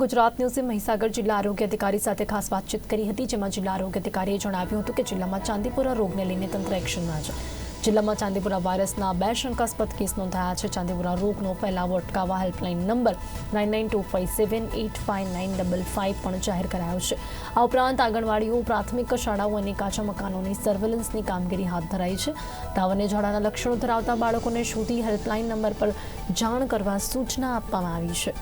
ગુજરાત ન્યૂઝે મહીસાગર જિલ્લા આરોગ્ય અધિકારી સાથે ખાસ વાતચીત કરી હતી, જેમાં જિલ્લા આરોગ્ય અધિકારીએ જણાવ્યું હતું કે જિલ્લામાં ચાંદીપુરા રોગને લઈને તંત્ર એક્શનમાં છે. જિલ્લામાં ચાંદીપુરા વાયરસના બે શંકાસ્પદ કેસ નોંધાયા છે. ચાંદીપુરા રોગનો ફેલાવો અટકાવવા helpline number nine nine two five seven eight five nine double five પણ જાહેર કરાયો છે. આ ઉપરાંત આંગણવાડીઓ, પ્રાથમિક શાળાઓ અને કાચા મકાનોની સર્વેલન્સની કામગીરી હાથ ધરાઈ છે. તાવ અને ઝાડાના લક્ષણો ધરાવતા બાળકોને શોધી હેલ્પલાઇન નંબર પર જાણ કરવા સૂચના આપવામાં આવી છે.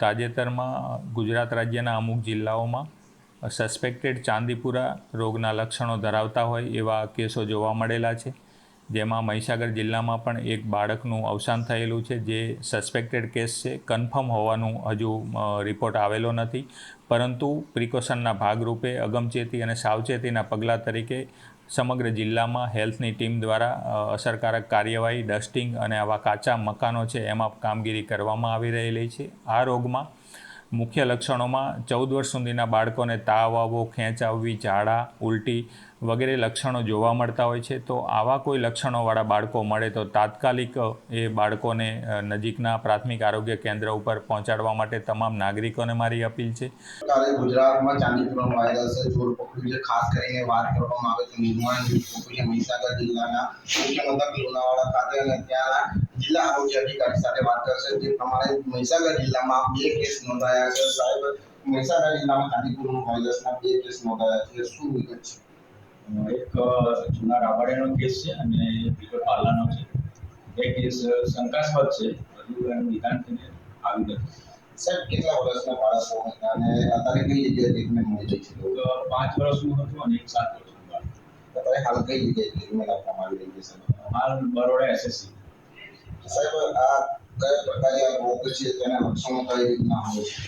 તાજેતરમાં ગુજરાત રાજ્યના અમુક જિલ્લાઓમાં સસ્પેક્ટેડ ચાંદીપુરા રોગના લક્ષણો ધરાવતા હોય એવા કેસો જોવા મળેલા છે. જેમાં મહીસાગર જિલ્લામાં પણ એક બાળકનું અવસાન થયેલું છે, જે સસ્પેક્ટેડ કેસ છે. કન્ફર્મ હોવાનું હજુ રિપોર્ટ આવેલો નથી. પરંતુ પ્રિકોશનના ભાગરૂપે અગમચેતી અને સાવચેતીના પગલાં તરીકે સમગ્ર જિલ્લામાં હેલ્થની ટીમ દ્વારા અસરકારક કાર્યવાહી, ડસ્ટિંગ અને આવા કાચા મકાનો છે, એમાં કામગીરી કરવામાં આવી રહેલી છે. આ રોગમાં મુખ્ય લક્ષણોમાં ચૌદ વર્ષ સુધીના બાળકોને તાવ આવવો ખેંચ આવવી ઝાડા, ઉલટી વગેરે લક્ષણો જોવા મળતા હોય છે. તો આવા કોઈ લક્ષણોવાળા બાળકો મળે તો તાત્કાલિક એ બાળકોને નજીકના પ્રાથમિક આરોગ્ય કેન્દ્ર ઉપર પહોંચાડવા માટે તમામ નાગરિકોને મારી અપીલ છે. ગુજરાતમાં ચાંદીપુરમ વાયરસ જોર પકડ્યું છે ખાસ કરીને વાત કરવામાં આવે તો નિર્માણ જિલ્લાના મુખ્ય મથક લુણાવાડા ખાતે અને ત્યાંના જિલ્લા આરોગ્ય અધિકારી સાથે વાત કરશે જે પ્રમાણે મહીસાગર જિલ્લામાં બે કેસ નોંધાયા છે. સાહેબ મહીસાગર જિલ્લામાં ચાંદીપુરમ વાયરસના બે કેસ નોંધાયા છે. શું વિગત છે? એક જૂના રાબાડિયાનો કેસ છે અને બીજો પાલાનો છે. એ કેસ શંકાસ્પદ છે. હજુ એનું નિદાન થઈને આવી નથી. સાહેબ કેટલા વર્ષના બાળકો હતા અને અત્યારે કઈ જગ્યાએ ટ્રીટમેન્ટ મળી રહી છે? પાંચ વર્ષનું હતું અને એક સાત વર્ષનું બાળક. અત્યારે હાલ કઈ જગ્યાએ ટ્રીટમેન્ટ આપવામાં આવી રહી છે હાલ બરોડા એસએસસી. સાહેબ, આ કયા પ્રકારની રોગ છે તેના લક્ષણો કઈ રીતના હોય છે?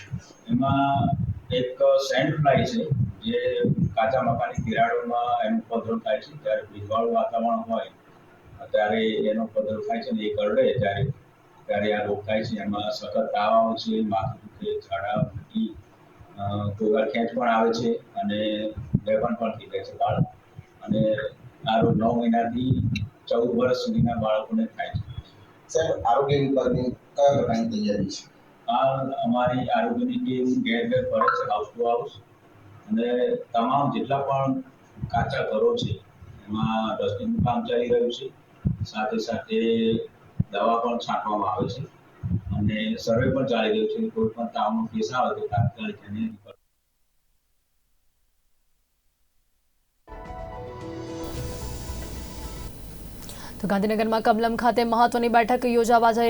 એમાં એક સેન્ડ ફ્લાય છે, જે કાચા મકાની તિરાડોમાં એનું ઉપદ્રવ થાય છે. જ્યારે ભેજવાળું વાતાવરણ હોય, ત્યારે એનો ઉપદ્રવ થાય છે અને એ કરડે ત્યારે. ત્યારે આ રોગ થાય છે. એમાં સતત તાવ આવે છે, માથું દુખે ઝાડા ઉલટી કોઈ ખેંચ પણ આવે છે અને બેભાન પણ થઈ જાય છે બાળક. અને આ રોગ નવ મહિનાથી ચૌદ વર્ષ સુધીના બાળકોને થાય છે. સાહેબ, આરોગ્ય વિભાગની કયા પ્રકારની તૈયારી છે? આ અમારી આરોગ્યની ટીમ ઘેર ઘેર ફરે છે હાઉસ ટુ હાઉસ અને તમામ જેટલા પણ કાચા ઘરો છે, એમાં ડસ્ટિંગનું કામ ચાલી રહ્યું છે. સાથે સાથે દવા પણ છાંટવામાં આવે છે. અને સર્વે પણ ચાલી રહ્યું છે. કોઈ પણ તાવનો કેસ આવે તો તાત્કાલિક એને તો ગાંધીનગરમાં કમલમ ખાતે મહત્વની બેઠક યોજાવા જઈ